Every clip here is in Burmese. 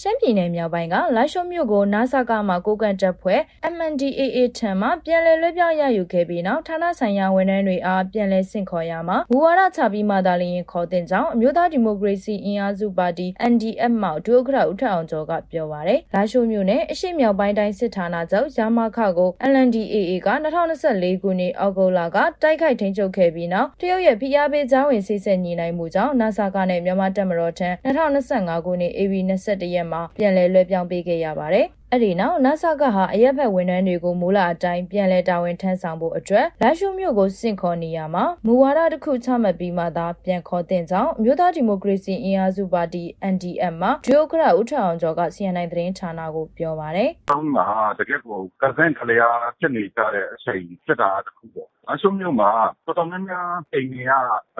ရှမ်းပြည်နယ်မြောက်ပိုင်းကလာရှိုးမြို့ကိုနာဆာကမှကိုကန်တပ်ဖွဲ့ MNDAA ထံမှပြန်လည်လွှဲပြောင်းရယူခဲ့ပြီးနောက်ဌာနဆိုင်ရာဝန်ထမ်းတွေအားပြန်လည်ဆင့်ခေါ်ရမှာမူဝါဒချပြီးမှသာလျင်ခေါ်တင်ကြောင်းအမျိုးသားဒီမိုကရေစီအင်အားစုပါတီ NDF မှဒုဥက္ကဋ္ဌဦးထက်အောင်ကျော်ကပြောပါရယ်လာရှိုးမြို့နယ်အရှိမြောက်ပိုင်းတိုင်းစစ်ဌာနချုပ်ရာမခကို LNDAA က2024ခုနှစ်အောက်တိုဘာလကတိုက်ခိုက်ထိန်းချုပ်ခဲ့ပြီးနောက်တရုတ်ရဲ့ဖိအားပေးကြားဝင်စိစက်ညီနိုင်မှုကြောင့်နာဆာကနဲ့မြန်မာတပ်မတော်ထံ2025ခုနှစ် AB 21ရက်မှာပြန်လည်လွှဲပြောင်းပေးခဲ့ရပါတယ်။အဲ့ဒီနောက်နာဆာကဟာအရက်ဖက်ဝန်ထမ်းတွေကိုမူလအတိုင်းပြန်လည်တာဝန်ထမ်းဆောင်ဖို့အတွက်လာရှုမြို့ကိုစင့်ခေါ်နေရမှာမူဝါဒတစ်ခုချမှတ်ပြီးမှသာပြန်ခေါ်တင်ကြောင်းအမျိုးသားဒီမိုကရေစီအင်အားစုပါတီ NDM မှာဒုဥက္ကဋ္ဌဦးထောင်ကျော်က CNN သတင်းဌာနကိုပြောပါတယ်။။တောင်းမှာတကယ့်ကိုကစန့်ကလျာဖြစ်နေကြတဲ့အချိန်ဖြစ်တာတစ်ခုပေါ့။ အရှုံးမြို့မှာ တော်တော်များများအိမ်တွေက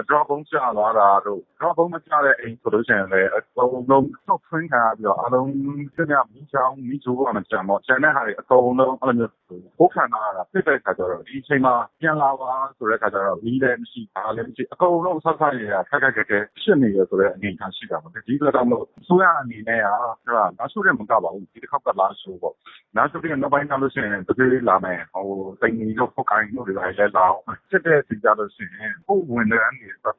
drop ဘုံကျသွားတာတို့ drop ဘုံမကျတဲ့အိမ်ဆိုလို့ရှိရင်လည်း အကုန်လုံးဆောက်ထွင်းခံရပြီးတော့အလုံးကျင်းရမိချောင်းမိချိုးကမကြံတော့ကျန်တဲ့ဟာတွေ အကုန်လုံး အဲ့လိုမျိုးဘုတ်ခံရတာ ဖြစ်တဲ့ခါကျတော့ ဒီအချိန်မှာ ပြန်လာပါဆိုတဲ့ခါကျတော့ မီးလည်းမရှိ ဘာလည်းမရှိ အကုန်လုံးဆောက်ဆိုင်တွေကခက်ခက်ခက်ခဲဖြစ်နေရဆိုတဲ့ အနေအထားရှိတာပေါ့ ဒီလိုတော့မဟုတ်ဆိုရအနေနဲ့ကဟိုလာဆိုးတယ်မကပါဘူး ဒီတစ်ခေါက်က လာဆိုးပေါ့နောက်ဆိုပြီးနောက်ပိုင်းကျလို့ရှိရင်တကယ်လာမယ်ဟိုတိမ်ကြီးတို့ဖုတ်ကိုင်းတို့တွေလည်းလာအောင်စစ်တဲ့စီကြလို့ရှိရင်ဟိုဝင်တဲ့အနေနဲ့ပေါ့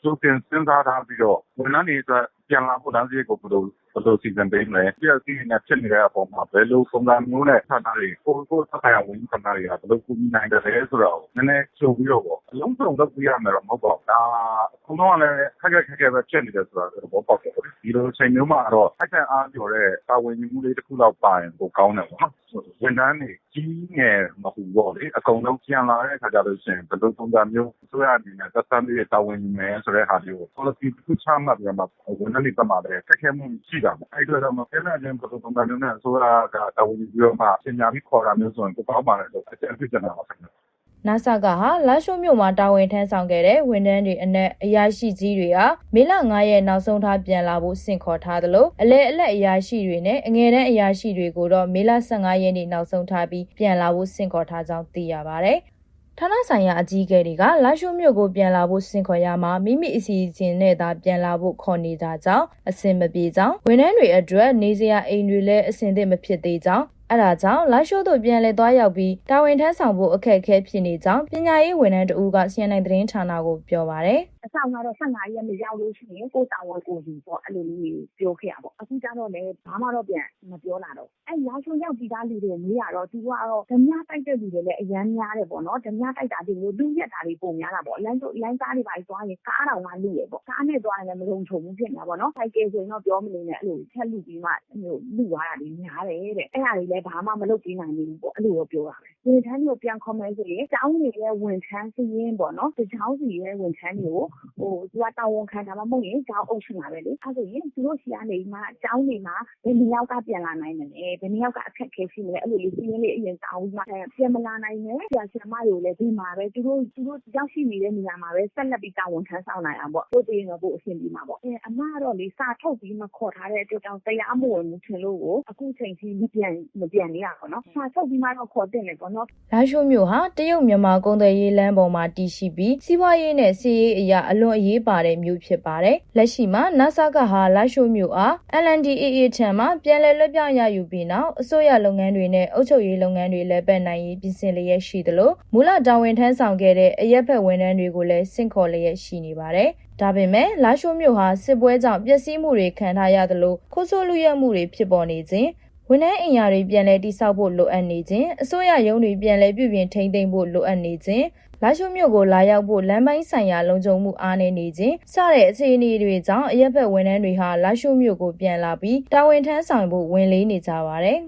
စူတင်စဉ်းစားထားပြီးတော့ဝန်ထမ်းတွေအတွက်ပြန်လာဖို့လမ်းစရိတ်ကိုဘယ်လိုဘယ်လိုစီစဉ်ပေးမလဲပြည့်စည်နေဖြစ်နေတဲ့အပေါ်မှာဘယ်လိုပုံစံမျိုးနဲ့ဌာနတွေကိုကိုဆက်ဆိုင်ဝင်ဌာနတွေကဘယ်လိုကူညီနိုင်တယ်လဲဆိုတော့နည်းနည်းချုပ်ပြီးတော့ပေါ့အလုံးစုံလုပ်ပြရမယ်တော့မဟုတ်ပါဘူးဒါခုနကလည်းခက်ခက်ခက်ခဲပဲဖြစ်နေတယ်ဆိုတော့ဘောပေါက်တယ်ဒီလိုချိန်မျိုးမှာတော့အချက်အားပြောတဲ့တာဝန်ယူမှုလေးတစ်ခုလောက်ပါရင်ပိုကောင်းတယ်ပေါ့နော်ဝန်ထမ်းတွေကြီးငယ်မဟုတ်ပေါ့လေအကုန်လုံးပြန်လာတဲ့အခါကျလို့ရှိရင်ဘယ်လိုပုံစံမျိုးဆိုရအနေနဲ့သက်ဆိုင်တဲ့တာဝန်ယူမယ်ဆိုတဲ့ဟာမျိုး policy တစ်ခုချမှတ်ပြီးတော့ဝန်ထမ်းတွေပတ်မှာလည်းခက်ခဲမှုရှိတာပေါ့အဲ့တော့မှပြန်လာခြင်းဘယ်လိုပုံစံမျိုးနဲ့ဆိုရကတာဝန်ယူပြီးတော့မှပညာပြီးခေါ်တာမျိုးဆိုရင်ပိုကောင်းပါတယ်လို့အကြံပြုချင်တာပါခင်ဗျ နာဆာကဟာလာရှိုးမြို့မှာတာဝန်ထမ်းဆောင်ခဲ့တဲ့ဝန်ထမ်းတွေအနက်အရာရှိကြီးတွေဟာမေလ9ရက်နောက်ဆုံးထားပြန်လာဖို့စင့်ခေါ်ထားသလိုအလဲအလက်အရာရှိတွေနဲ့အငယ်တန်းအရာရှိတွေကိုတော့မေလ15ရက်နေ့နောက်ဆုံးထားပြီးပြန်လာဖို့စင့်ခေါ်ထားကြောင်းသိရပါဗျ။ဌာနဆိုင်ရာအကြီးအကဲတွေကလာရှိုးမြို့ကိုပြန်လာဖို့စင်ခေါ်ရမှာမိမိအစီအစဉ်နဲ့သာပြန်လာဖို့ခေါ်နေကြကြောင်းအစင်မပြေကြောင်းဝန်ထမ်းတွေအတွက်နေစရာအိမ်တွေလည်းအစင်သင့်မဖြစ်သေးကြောင်း အဲဒါကြောင့်လာရှိုးတို့ပြန်လည်သွားရောက်ပြီးတာဝန်ထမ်းဆောင်ဖို့အခက်အခဲဖြစ်နေကြောင်းပညာရေးဝန်ထမ်းတဦးက CNN သတင်းဌာနကိုပြောပါရယ်အဆောင်ကတော့15ရက်နေ့ရောက်လို့ရှိရင်ကိုယ်တာဝန်ကိုယူပေါ့အဲ့လိုလေးပြောခဲ့ရပေါ့အခုကျတော့လည်းဘာမှတော့ပြန်မပြောလာတော့အဲ့လာချုံရောက်ပြီးသားလူတွေမေးရတော့သူကတော့ဓမြတိုက်တဲ့လူတွေလည်းအရန်များတယ်ပေါ့နော်ဓမြတိုက်တာဒီလိုလူရက်တာတွေပုံများတာပေါ့လမ်းကျလမ်းကားတွေပါသွားရင်ကားတော်ကလူရပေါ့ကားနဲ့သွားရင်လည်းမလုံခြုံဘူးဖြစ်နေတာပေါ့နော်ဆိုင်ကယ်ဆိုရင်တော့ပြောမနေနဲ့အဲ့လိုထက်လူပြီးမှဟိုလူသွားတာတွေများတယ်တဲ့အဲ့ဟာတွေလည်းဘာမှမလုပ်ပြနိုင်ဘူးပေါ့အဲ့လိုတော့ပြောတာပဲဝန်ထမ်းတွေကိုပြန်ခေါ်မယ်ဆိုရင်ကျောင်းတွေရဲ့ဝန်ထမ်းစီးရင်ပေါ့နော်တကျောင်းစီရဲ့ဝန်ထမ်းတွေကိုဟိုသူကတာဝန်ခံတာမှမဟုတ်ရင်ကျောင်းအုပ်ရှိမှာပဲလေအဲဆိုရင်သူတို့ရှိကနေမှကျောင်းတွေမှာဘယ်နှစ်ယောက်ကပြန်လာနိုင်မလဲဘယ်နှစ်ယောက်ကအခက်အခဲရှိမလဲအဲ့လိုလေးစီးရင်လေးအရင်တောင်းပြီးမှပြန်မလာနိုင်နဲ့ဆရာဆရာမတွေကိုလည်းဒီမှာပဲသူတို့သူတို့ရောက်ရှိနေတဲ့နေရာမှာပဲဆက်လက်ပြီးတာဝန်ခံဆောင်နိုင်အောင်ပေါ့တို့တည်ရင်တော့ပို့အဆင်ပြေမှာပေါ့အဲအမကတော့လေစာထုတ်ပြီးမှခေါ်ထားတဲ့အတွက်ကြောင့်တရားမဝင်ဘူးထင်လို့ကိုအခုချိန်ထိမပြန်မပြန်နေရပါတော့စာထုတ်ပြီးမှတော့ခေါ်တင်တယ်ပေါ့နော်လာရှိုးမြို့ဟာတရုတ်မြန်မာကုန်သွယ်ရေးလမ်းပေါ်မှာတည်ရှိပြီးစီးပွားရေးနဲ့စီးရေးအရာအလွန်အရေးပါတဲ့မြို့ဖြစ်ပါတယ်။လက်ရှိမှာနာဆာကဟာလာရှိုးမြို့အား LNDAA ထံမှပြန်လည်လွှဲပြောင်းရယူပြီးနောက်အစိုးရလုပ်ငန်းတွေနဲ့အုပ်ချုပ်ရေးလုပ်ငန်းတွေလည်းပတ်နိုင်ရေးပြင်ဆင်လျက်ရှိသလိုမူလတာဝန်ထမ်းဆောင်ခဲ့တဲ့အရက်ဖက်ဝန်ထမ်းတွေကိုလည်းစင့်ခေါ်လျက်ရှိနေပါတယ်။ဒါပေမဲ့လာရှိုးမြို့ဟာစစ်ပွဲကြောင့်ပျက်စီးမှုတွေခံထားရသလိုခိုးဆိုးလူရက်မှုတွေဖြစ်ပေါ်နေခြင်း ဝန်ထမ်းအင်အားတွေပြန်လည်တိစောက်ဖို့လိုအပ်နေခြင်းအစိုးရရုံးတွေပြန်လည်ပြုပြင်ထိန်းသိမ်းဖို့လိုအပ်နေခြင်းလာရှိုးမြို့ကိုလာရောက်ဖို့လမ်းပိုင်းဆိုင်ရာလုံခြုံမှုအားနည်းနေခြင်းစတဲ့အခြေအနေတွေကြောင့်အရက်ဘက်ဝန်ထမ်းတွေဟာလာရှိုးမြို့ကိုပြန်လာပြီးတာဝန်ထမ်းဆောင်ဖို့ဝင်လေးနေကြပါတယ်